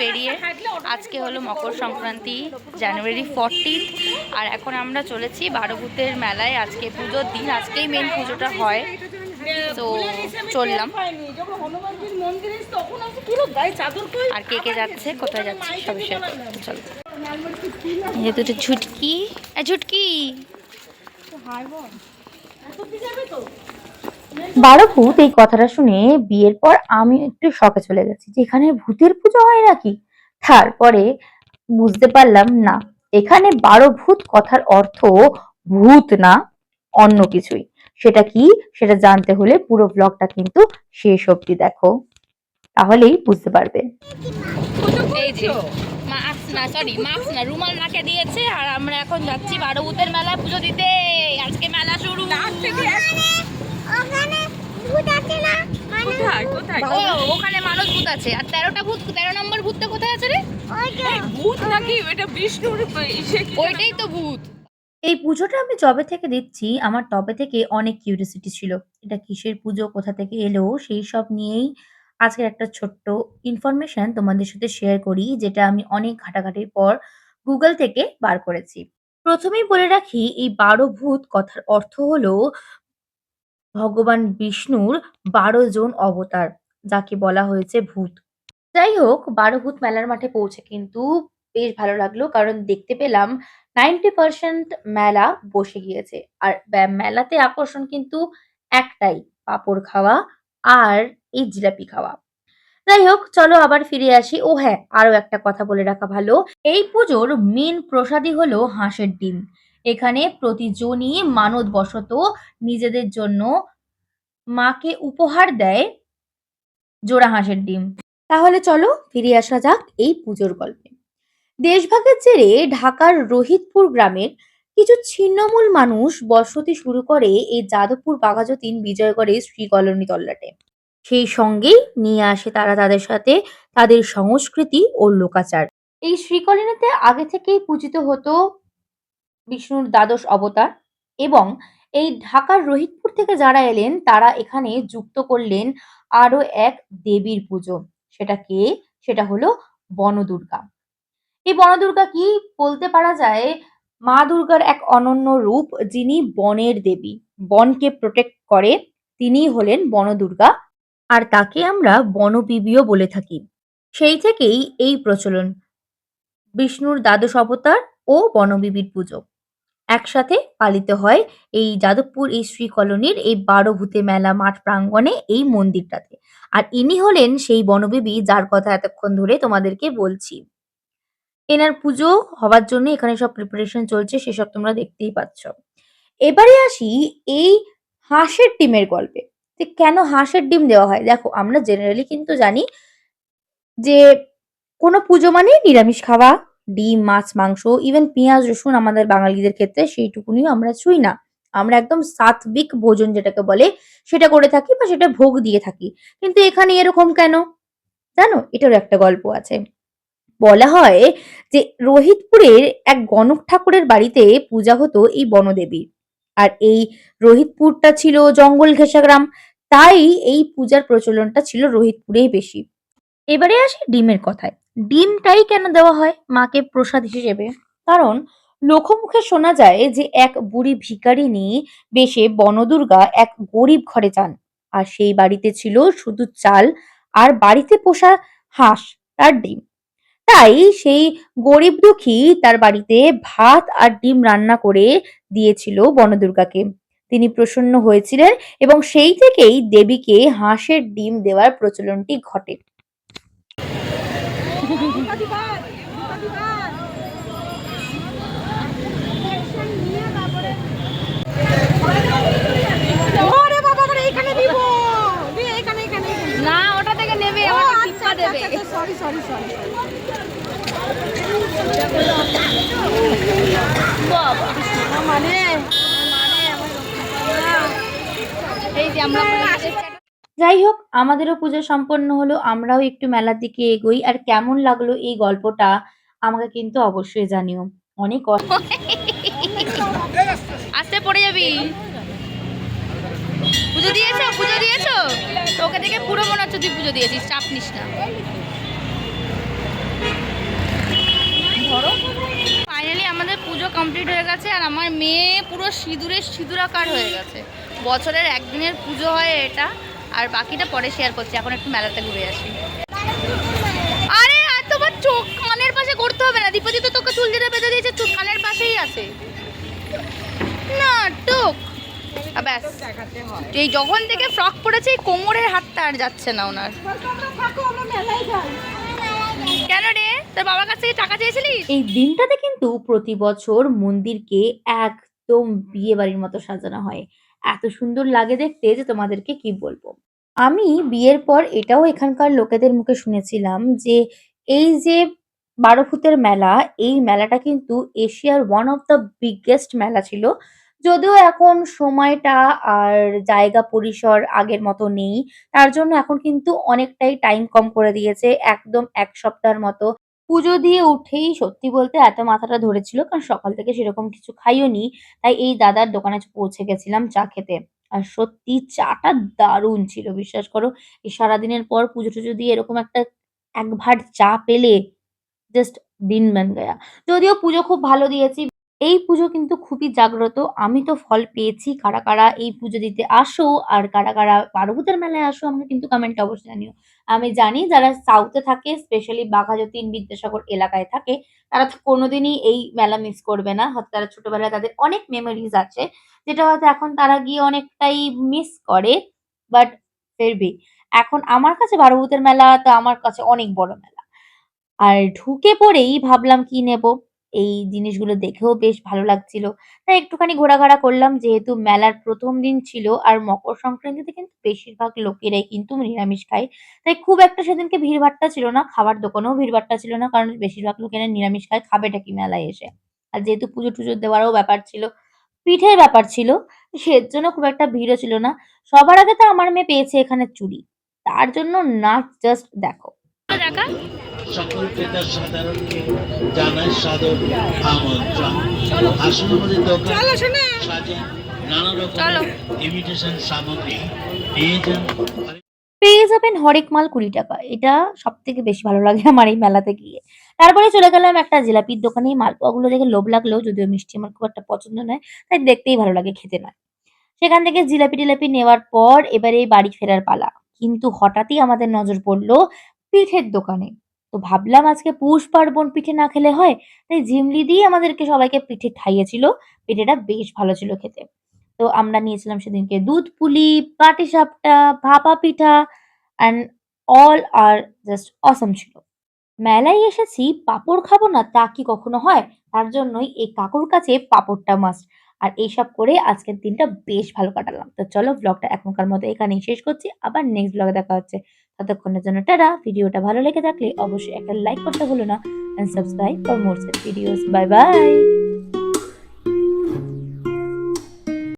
পেরিয়ে আজকে হলো মকর সংক্রান্তি, জানুয়ারি ফোরটিন আর এখন আমরা চলেছি বারোভূতের মেলায়। আজকে পুজোর দিন, আজকেই মেন পুজোটা হয়। তো চললাম। আর কে কে যাচ্ছে, কোথায় যাচ্ছে শেয়ার চলো। এই দুটো ঝুটকি। ঝুটকি! বারো ভূত এই কথাটা শুনে বিয়ের পর আমি একটু শখে চলে গেছি। যেখানে ভূতের পুজো হয় নাকি? তারপরে বুঝতে পারলাম না। এখানে বারো ভূত কথার অর্থ ভূত না অন্য কিছুই। সেটা কি? সেটা জানতে হলে পুরো ব্লগটা কিন্তু শেষ অবধি দেখো। তাহলেই বুঝতে পারবে। এই যে মাস্ক না সরি মাস্ক না রুমাল নাকে দিয়েছে আর আমরা এখন যাচ্ছি বারো ভূতের মেলায় পুজো দিতে। আজকে মেলা শুরু ভূত আছে না কোথায়? কোথায়? ও ওখানে মানুষ ভূত আছে। আর তেরোটা ভূত তেরো নম্বর ভূতটা কোথায় আছে রে? ভূত নাকি? এটা বিষ্ণুর ওইটাই তো ভূত। এই পুজোটা আমি যবে থেকে দিচ্ছি আমার তবে থেকে অনেক কিউরিয়াসিটি ছিল। এটা কিসের পুজো কোথা থেকে এলো সেই সব নিয়েই আজকের একটা ছোট্ট ইনফরমেশন তোমাদের সাথে শেয়ার করি যেটা আমি অনেক ঘাটাঘাটির পর গুগল থেকে বার করেছি। প্রথমেই বলে রাখি এই বারো ভূত কথার অর্থ হলো ভগবান বিষ্ণুর বারো জন অবতার, যাকে বলা হয়েছে ভূত। যাই হোক বারো ভূত মেলার মাঠে পৌঁছে কিন্তু বেশ ভালো লাগল, কারণ দেখতে পেলাম নাইনটি পার্সেন্ট মেলা বসে গিয়েছে। আর মেলাতে আকর্ষণ কিন্তু একটাই, পাঁপড় খাওয়া আর এই জিলাপি খাওয়া। যাই হোক চলো আবার ফিরে আসি। ও হ্যাঁ আরও একটা কথা বলে রাখা ভালো। এই পুজোর মেন প্রসাদই হলো হাঁসের ডিম। এখানে প্রতিজনই মানত বশত নিজেদের জন্য মাকে উপহার দেয় জোড়া হাঁসের ডিম। তাহলে চলো ফিরে আসা যাক এই পুজোর গল্পে। দেশভাগের জেরে ঢাকার রোহিতপুর গ্রামের কিছু ছিন্নমূল মানুষ বসতি শুরু করে এই যাদবপুর বাঘাযতীন বিজয়গড়ের শ্রী কলোনি তল্লাটে। সেই সঙ্গেই নিয়ে আসে তারা তাদের সাথে তাদের সংস্কৃতি ও লোকাচার। এই শ্রীকলোনিতে আগে থেকেই পূজিত হতো বিষ্ণুর দ্বাদশ অবতার এবং এই ঢাকার রোহিতপুর থেকে যারা এলেন, তারা এখানে যুক্ত করলেন আরও এক দেবীর পুজো। সেটা কে? সেটা হলো বনদুর্গা। এই বনদুর্গা কি? বলতে পারা যায় মা দুর্গার এক অনন্য রূপ, যিনি বনের দেবী। বনকে প্রোটেক্ট করে তিনিই হলেন বনদুর্গা। আর তাকে আমরা বনবিবিও বলে থাকি। সেই থেকেই এই প্রচলন। বিষ্ণুর দ্বাদশ অবতার ও বনবিবির পুজো। একসাথে পালিত হয় এই যাদবপুর এই শ্রী কলোনির এই বারো ভূতে মেলা মাঠ প্রাঙ্গণে এই মন্দিরটাতে। আর ইনি হলেন সেই বনবিবি যার কথা এতক্ষণ ধরে তোমাদেরকে বলছি। এনার পুজো হবার জন্য এখানে সব প্রিপারেশন চলছে, সেসব তোমরা দেখতেই পাচ্ছ। এবারে আসি এই হাঁসের ডিমের গল্পে। যে কেন হাঁসের ডিম দেওয়া হয়? দেখো, আমরা জেনারেলি কিন্তু জানি যে কোনো পুজো মানে নিরামিষ খাওয়া ডিম, মাছ, মাংস ইভেন পেঁয়াজ, রসুন আমাদের বাঙালিদের ক্ষেত্রে সেইটুকুনিও আমরা ছুঁই না। আমরা একদম সাত্বিক ভোজন যেটাকে বলে, সেটা করে থাকি বা সেটা ভোগ দিয়ে থাকি। কিন্তু এখানে এরকম কেন? জানো? এটারও একটা গল্প আছে। বলা হয় যে রোহিতপুরের এক গণক ঠাকুরের বাড়িতে পূজা হতো এই বনদেবীর আর এই রোহিতপুরটা ছিল জঙ্গল ঘেঁষা গ্রাম। তাই এই পূজার প্রচলনটা ছিল রোহিতপুরেই বেশি। এবারে আসি ডিমের কথায়। ডিমটাই কেন দেওয়া হয় মাকে প্রসাদ হিসেবে? কারণ লোকমুখে শোনা যায় যে এক বুড়ি ভিখারিনী বেশে বনদুর্গা এক গরিব ঘরে যান। আর সেই বাড়িতে ছিল শুধু চাল আর বাড়িতে পোষা হাঁস তার ডিম। তাই সেই গরিব দুঃখী তার বাড়িতে ভাত আর ডিম রান্না করে দিয়েছিল বনদুর্গাকে। তিনি প্রসন্ন হয়েছিলেন এবং সেই থেকেই দেবীকে হাঁসের ডিম দেওয়ার প্রচলনটি ঘটে ওরে বাবা করে এখানে দিব দিয়ে এখানে এখানে না ওটা থেকে নেবে আমাকে টিপা দেবে সরি সরি সরি মানে? এই যে আমরা যাই হোক, আমাদেরও পুজো সম্পন্ন হলো, আমরাও একটু মেলার দিকে এগোই। আর কেমন লাগল এই গল্পটা, আমাকে কিন্তু অবশ্যই জানিও। অনেক আস্তে পড়ে যাবি। পুজো দিয়েছ? পুজো দিয়েছ? তোকে দেখে পুরো মনে হচ্ছে তুই পুজো দিয়েছিস, চাপ নিস না। ফাইনালি আমাদের পুজো কমপ্লিট হয়ে গেছে আর আমার মেয়ে পুরো সিঁদুরের সিঁদুরাকার হয়ে গেছে। বছরের একদিনের পুজো হয় এটা। আর বাকিটা পরে শেয়ার করছি, এখন একটু মেলাতে ঘুরে আসি। আরে, আর তোমার চোখ কানের পাশে করতে হবে না। দীপতি তো তোকে চুল যেটা বেঁধে দিয়েছে চোখ কানের পাশেই আছে। না, টুক। ব্যাস। এই যখন থেকে ফ্রক এই কোমরের হাতটা আর যাচ্ছে না ওনার। কেন রে? তোর বাবার কাছ থেকে টাকা চেয়েছিলিস এই দিনটাতে কিন্তু প্রতি বছর মন্দিরকে একদম বিয়ে বাড়ির মতো সাজানো হয়। এত সুন্দর লাগে দেখতে যে তোমাদেরকে কি বলব। আমি বিয়ের পর এটাও এখানকার লোকেদের মুখে শুনেছিলাম যে এই যে বারো ভূতের মেলা, এই মেলাটা কিন্তু এশিয়ার ওয়ান অফ দ্য বিগেস্ট মেলা ছিল। যদিও এখন সময়টা আর জায়গা পরিসর আগের মতো নেই, তার জন্য এখন কিন্তু অনেকটাই টাইম কম করে দিয়েছে, একদম এক সপ্তাহের মতো। পুজো দিয়ে উঠেই সত্যি বলতে এত মাথাটা ধরেছিল, কারণ সকাল থেকে সেরকম কিছু খাইও নি তাই এই দাদার দোকানে পৌঁছে গেছিলাম চা খেতে। আর সত্যি চাটা দারুণ ছিল, বিশ্বাস করো। এই সারাদিনের পর পুজো টুজো দিয়ে এরকম একটা এক ভাট চা পেলে জাস্ট দিন বান গয়া। যদিও পুজো খুব ভালো দিয়েছি এই পুজো কিন্তু খুবই জাগ্রত। আমি তো ফল পেয়েছি। কারা কারা এই পুজো দিতে আসো আর কারা কারা বারোভূতের মেলায় আসো আমাকে কিন্তু কমেন্টে অবশ্যই জানিও। আমি জানি যারা সাউথে থাকে স্পেশালি বাঘাযতীন বিদ্যাসাগর এলাকায় থাকে, তারা কোনোদিনই এই মেলা মিস করবে না। হয়তো তারা ছোটবেলায় তাদের অনেক মেমোরিজ আছে, যেটা হয়তো এখন তারা গিয়ে অনেকটাই মিস করে বাট ফেরবি এখন আমার কাছে বারোভূতের মেলা তো আমার কাছে অনেক বড় মেলা। আর ঢুকে পড়েই ভাবলাম কি নেব? এই জিনিসগুলো দেখেও বেশ ভালো লাগছিল। তাই একটুখানি ঘোরাঘাড়া করলাম, যেহেতু মেলার প্রথম দিন ছিল আর মকর সংক্রান্তিতে কিন্তু বেশিরভাগ লোকেরাই কিন্তু নিরামিষ খায়। তাই খুব একটা সেদিনকে ভিড়ভাট্টা ছিল না, খাবার দোকানেও ভিড়ভাট্টা ছিল না, কারণ বেশিরভাগ লোকেরা নিরামিষ খায় খাবেটা কি মেলায় এসে। আর যেহেতু পুজো টুজো দেওয়ারও ব্যাপার ছিল, পিঠের ব্যাপার ছিল সের জন্য খুব একটা ভিড়ও ছিল না। সবার আগে তো আমার মেয়ে পেয়েছে এখানে চুড়ি, তার জন্য নাচ জাস্ট দেখো। দেখা সকল ক্রেতা সাধারণকে জানায় সাদর আমন্ত্রণ। আসুন আমাদের দোকান সাজে নানা চলো। রকমের ইমিটেশন সামগ্রী পেয়ে যান। পেয়ে যাবেন হরেক মাল কুড়ি টাকা। এটা সব থেকে বেশি ভালো লাগে আমার এই মেলাতে গিয়ে। তারপরে চলে গেলাম একটা জিলাপির দোকানে। মালপোয়াগুলো দেখে লোভ লাগলেও যদিও মিষ্টি আমার খুব একটা পছন্দ নয় তাই দেখতেই ভালো লাগে খেতে নয়। সেখান থেকে জিলাপি টিলাপি নেওয়ার পর এবারে বাড়ি ফেরার পালা। কিন্তু হঠাৎই আমাদের নজর পড়ল পিঠের দোকানে। তো ভাবলাম আজকে পৌষ পার্বণ পিঠে না খেলে হয়, তাই ঝিমলি দিয়ে আমাদেরকে সবাইকে পিঠে খাইয়েছিল। পিঠেটা বেশ ভালো ছিল খেতে। তো আমরা নিয়েছিলাম সেদিনকে দুধ পুলি পাটিসাপটা ভাপা পিঠা অ্যান্ড অল আর জাস্ট অসম ছিল। মেলায় এসেছি, পাপড় খাব না তা কি কখনো হয়? তার জন্যই এই কাকুর কাছে পাপড়টা মাস্ট আর এইসব করে আজকের দিনটা বেশ ভালো কাটালাম। তো চলো ব্লগটা এখনকার মতো এখানেই শেষ করছি। আবার নেক্সট ব্লগে দেখা হচ্ছে। ততক্ষণের জন্য টাটা। ভিডিওটা ভালো লেগে থাকলে অবশ্যই একটা লাইক করতে ভুলো না। And subscribe for more videos bye bye